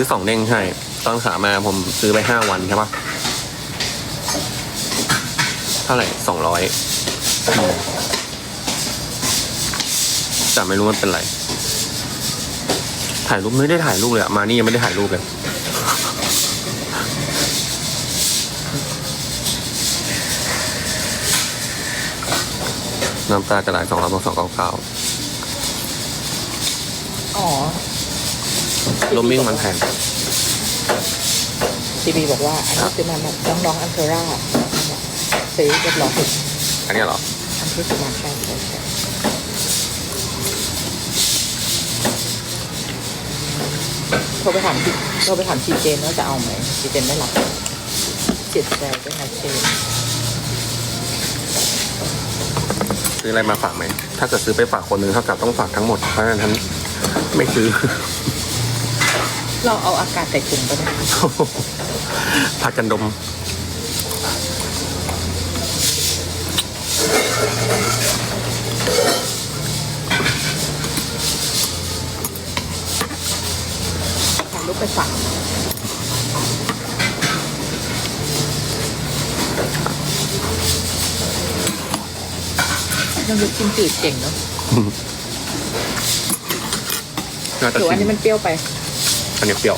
ซื้อสองเด้งใช่ ตอนขามาผมซื้อไปห้าวันใช่ปะเท่าไหร่สองร้อยแต่ไม่รู้มันเป็นไร ถ่ายรูปไม่ได้ถ่ายรูปเลยอะมานี่ยังไม่ได้ถ่ายรูปเลย น้ำตาจะไหลสองร้อยสองเก้าเก้าอ๋อ ลมมิ่งมันแพงทีบีบอกว่าอันนี้คือมันน้องน้องๆอันเทอร่าซื้อเรียบร้อยอันเนี้ยเหรอ อันที่สุดมาใช่ใช่ใช่โทรไปถามพี่โทรไปถามชีเจนว่าจะเอาไหมชีเจนไม่รับเสียใจด้วยนะเชนซื้ออะไรมาฝากไหม ถ้าเกิดซื้อไปฝากคนหนึ่งเท่ากับต้องฝากทั้งหมด เพราะฉะนั้นไม่ซื้อ เราเอาอากาศใส่ถุงไปไหมพากันดม ถ่ายรูปไปฝากยังดูกินจืดเก่งเนาะน่าจะหรือว่าอันชินี้มมันเปรี้ยวไป อันนี้เปรี้ยว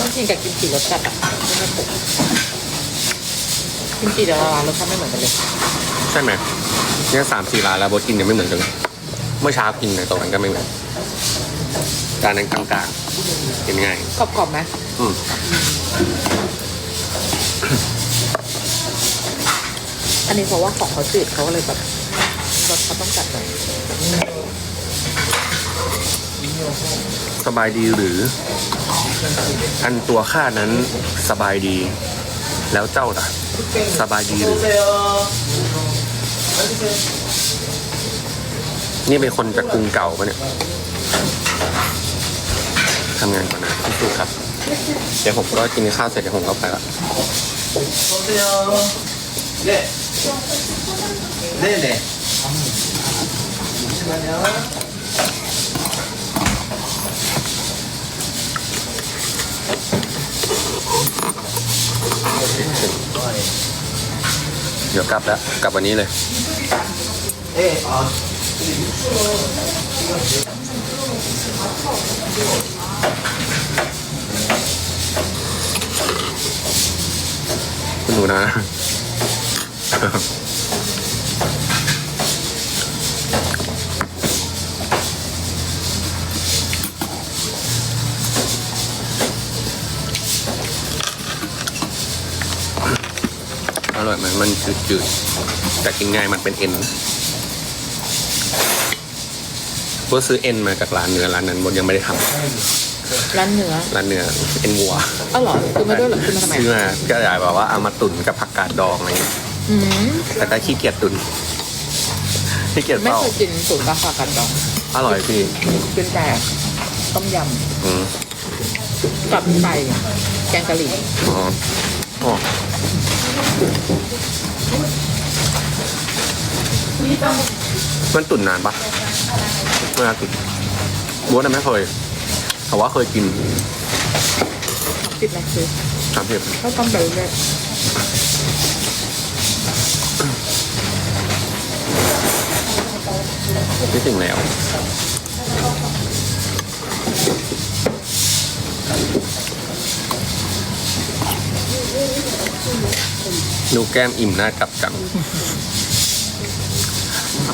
ต้องกินกับกิมจิรสจัดอะไม่ได้ปกกิมจิแต่ละร้านรสชาติไม่เหมือนกันเลยใช่ไหมเนี่ยสามสี่ร้านแล้วโบทกินยังไม่เหมือนกันเลยเมื่อเช้ากินในตรงนั้นก็ไม่เหมือนจานนั้นกลางๆกินง่ายกรอบๆไหมอืมอันนี้เพราะว่าของเขาจืดเขาก็เลยแบบรสเขาต้องจัดหน่อย สบายดีหรือ อันตัวข้านั้นสบายดี แล้วเจ้าล่ะ สบายดีหรือ นี่เป็นคนจากกรุงเก่าปะเนี่ยทำงานก่อนนะสู้ๆครับ เดี๋ยวผมก็กินข้าวเสร็จเดี๋ยวผมก็ไปละ 보세요. 네. 네네. 잠시만요. เดี๋ยวกลับแล้วกลับวันนี้เลยคุณดูนะ ร่อยไหมมันจืดๆแต่กินง่ายมันเป็นเอ็นก็ซื้อเอ็นมาจากร้านเนื้อร้านนั้นบนยังไม่ได้ทำร้านเนื้อร้านเนื้อเอ็นวัวอ๋อเหรอคือมาด้วยเหรอคือมาทำไมซื้อมาก็อยากแบบว่าเอามาตุ๋นกับผักกาดดองอะไรอย่างเงี้ยอืมแต่ก็ขี้เกียจตุ๋นขี้เกียจไม่เปล่าเคยกินสูตรกาฝากันดองอร่อยพี่เป็นแต่ต้มยอืมำกับไก่แกงกะหรี่อ๋ออ๋อ มันตุ๋นนานปะเวลาตุ๋นบัวน่ะไม่เคยแต่ว่าเคยกินติดอะไรคือสามเผ็ดก็ต้มไปเรื่อยที่ถึงแล้ว ดูแก้มอิ่มหน้ากลับจัง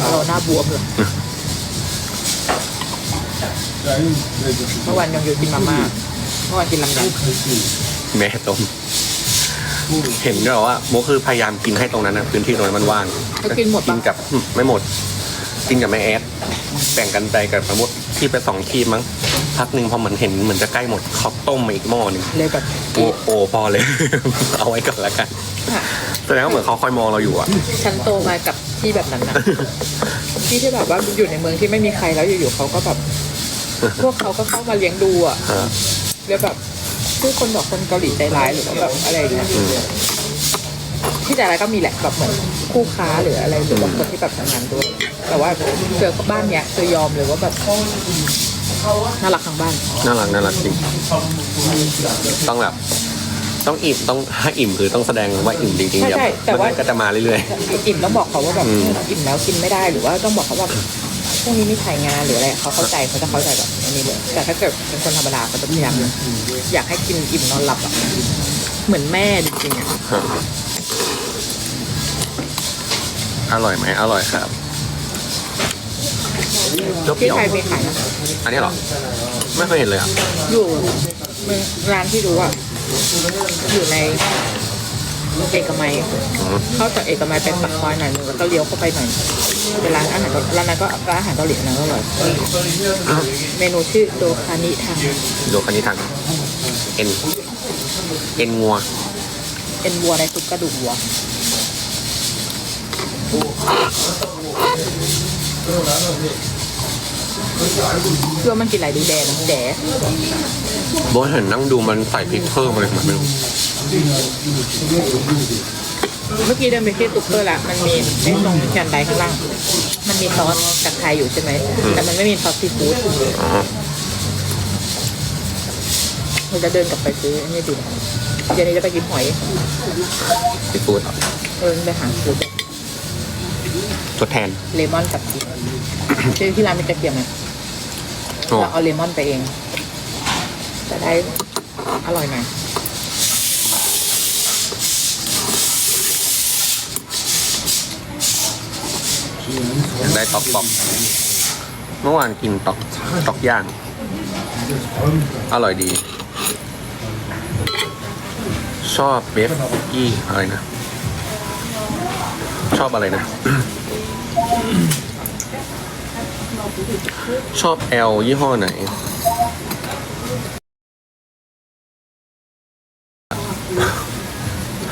เราหน้าบวมเลยเมื่อวานยังอยู่กินมาม่าเมื่อวานกินลำไยแม่ต้มเห็นด้วยเหรอว่าโมคือพยายามกินให้ตรงนั้นนะพื้นที่ตรงนั้นมันว่างก็กินหมดกิปะนกับอืมไม่หมด กินกับแม่แอดแบ่งกันไปกับสมมติที่ไปสองทีมมั้ง พักหนึ่งพอเหมือนเห็นเหมือนจะใกล้หมดเขาต้มมาอีกหม้อหนึงเลยแบบโอ้โอพอเลย เอาไว้ก่อนละกันแสดงว่าเหมือนเขาคอยมองเราอยู่อะฉันโตมากับที่แบบนั้นนะที่ที่แบบว่าอยู่ในเมืองที่ไม่มีใครแล้วอยู่ๆเขาก็แบบ พวกเขาก็เข้ามาเลี้ยงดูอะอ่าแล้วแบบคือคนบอกคนเกาหลีใจร้ายหรือว่าแบบอะไรอย่างเงี้ยอืมที่ใจร้ายก็มีแหละแบบเหมือนคู่ค้าหรืออะไรหรือว่าคนที่แบบทำงานด้วย แต่ว่าเจอบ้านเนี้ยคือยอมเลยว่าแบบ น่ารักทั้งบ้าน น่ารักน่ารักจริง ต้องแบบต้องอิ่มต้องถ้าอิ่มคือต้องแสดงว่าอิ่มจริงๆใช่เดี๋ยวใช่แต่ว่ามันก็จะมาเรื่อย อิ่มต้องบอกเขาว่าแบบอืม อิ่มแล้วกินไม่ได้หรือว่าต้องบอกเขาว่าพรุ่งนี้มีถ่ายงานหรืออะไรเขาเข้าใจเขาจะเข้าใจแบบอันนี้เลยแต่ถ้าเกิดเป็นคนธรรมดาเขาจะพยายามอยากให้กินอิ่มนอนหลับอะเหมือนแม่จริงๆอะๆฮะอร่อยไหมอร่อยครับ เปที่รี้ยวไทยมีขายนะๆอันนี้เหรอ ไม่เคยเห็นเลยอะอยู่เมืองร้านที่รู้อะ อยู่ในเอกมัย อืมเข้าจากเอกมัยเป็นปากซอยหน่อยนึงแล้วก็เลี้ยวเข้าไปหน่อยเป็นร้านอาหารเกาหลีร้านนั้นก็ร้านอาหารเกาหลีนะอร่อยเมนูชื่อโดคานิทังดูคันนี้ทันเอ็น เอ็นงัว เป็นวัวในซุปกระดูกวัว เพื่อมันกินอะไรดูแดงแดดโบทเห็นนั่งดูมันใส่พริกเพิ่มอะไรเหมือนไม่รู้ เมื่อกี้เดินไปที่ซุปเปอร์ละมันมีไอ้ตรงแคนไดข้างล่าง มันมีซอสจากไทยอยู่ใช่ไหม แต่มันไม่มีซอสซีฟู้ดอ๋อเราจะเดินกลับไปซื้ออันนี้ดูเดี๋ยวนี้จะไปกินหอย ซีฟู้ดเออไปหาซื้อทดแทนเลมอนกับพริก ที่ที่ร้านมีกระเทียมไหม โอ้เราเอาเลมอนไปเอง จะได้อร่อยหน่อยอยากได้ตอกตอกเมื่อวานกินตอกตอกย่าง อร่อยดี ชอบเบฟกี้อะไรนะ ชอบอะไรนะ ชอบแอลยี่ห้อไหน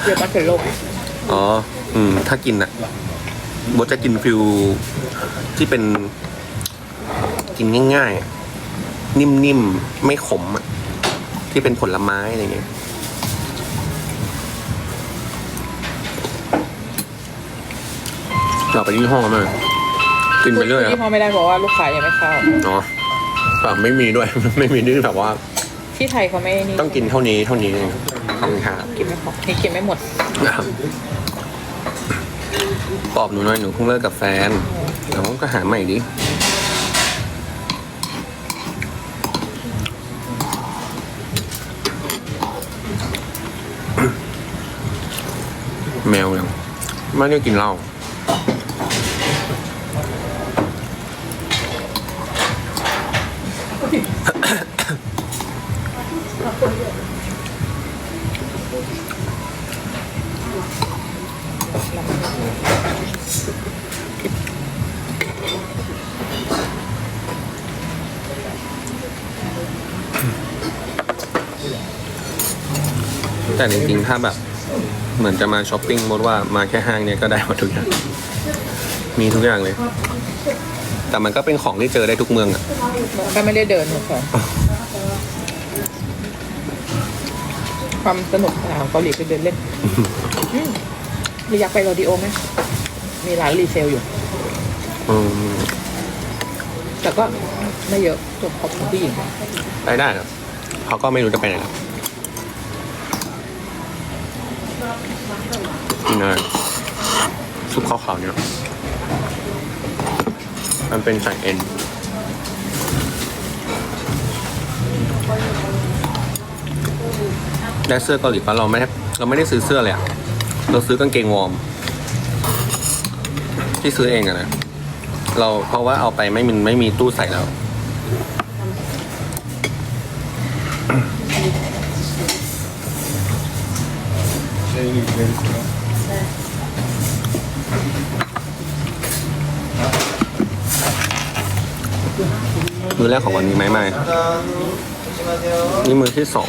เดี๋ยวมาเถอะโลกอ๋อ อืม ถ้ากินอะโบทจะกินฟิลที่เป็น กินง่ายๆอะนิ่มๆ ไม่ขมอะที่เป็นผลไม้อะไรเงี้ย เราไปยี่ห้อมา กินไปเรื่อยคที่รับพ่อไม่ได้เพราะว่าลูกค้ายังไม่เข้าอ๋อเปล่าไม่มีด้วย ไม่มีนี่แบบว่า ที่ไทยเขาไม่นี่ต้องกินเท่านี้เท่านี้เองขอบคุณครับกินไม่พอนี่กินไม่หมดนะครับปอบหนูหน่อยหนูเพิ่งเลิกกับแฟนเดี๋ยวก็หาใหม่ดิแมวยังไม่ได้กินเหล้า แต่จริงๆ ถ้าแบบ เหมือนจะมาช้อปปิ้งมดว่ามาแค่ห้างเนี้ยก็ได้หมดทุกอย่าง มีทุกอย่างเลย แต่มันก็เป็นของที่เจอได้ทุกเมืองอะก็ไม่ได้เดินเฉยความสนุกสนานของเกาหลีคือเดินเล่นอืมหรืออยากไปโรดิโอไหม มีร้านรีเซลอยู่ อืมแต่ก็ไม่เยอะจบขอบคุณผู้หญิงได้ได้ครับเขาก็ไม่รู้จะไปไหนครับกินอะไรซุปข้าวขาวเนี่ย มันเป็นใส่เอ็น ได้เสื้อเกาหลีปะเราไม่ได้เราไม่ได้ซื้อเสื้อเลยอะเราซื้อกางเกงวอร์ม ที่ซื้อเองอะนะ เราเพราะว่าเอาไปไม่มันไม่มีตู้ใส่แล้ว มือแรกของวันนี้ไหมไม่ นี่มือที่สอง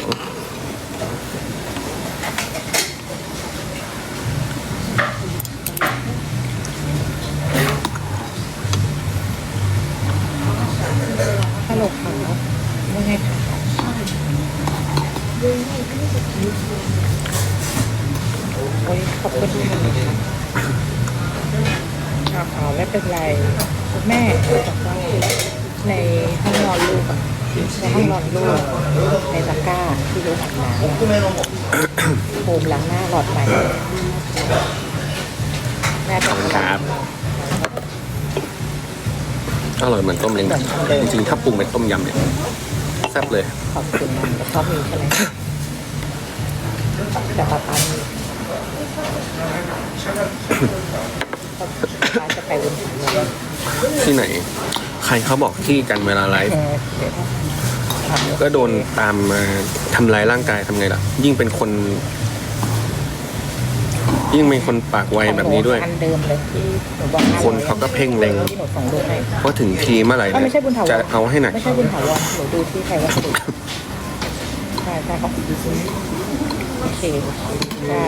ขอบคุณค่ะอ่าไม่เป็นไร แม่บอกว่าในห้องนอนลูกอะในห้องนอนลูกในตะกร้าที่ลูกอาบน้ำโฟมล้างหน้าหลอดไฟแม่ขอบคุณครับอร่อยเหมือนต้มเล้งจริงๆถ้าปรุงเป็นต้มยำเนี่ยแซ่บเลย ขอบคุณนะชอบมีใช่ไหมแต่ป้าป้ามีป้า จะไปวันที่นี้ที่ไหน ใครเขาบอกที่กันเวลาไลฟ์เออเดี๋ยวทำก็โดนตามมาทำร้ายร่างกายทำไงล่ะ ยิ่งเป็นคน ยิ่งเป็นคนปากไวแบบนี้ด้วย อันเดิมเลยที่หนูบอกคนเขาก็เพ่งเล็ง ที่หนูส่งรูปให้เพราะถึงทีเมื่อไหร่เอ้ยเนี่ไม่ใช่บุญถาวรจะเอาให้หนัก ไม่ใช่บุญถาวรหนูดูที่ไทยวัสดุใช่ใช่เขาดูซิโอเคใช่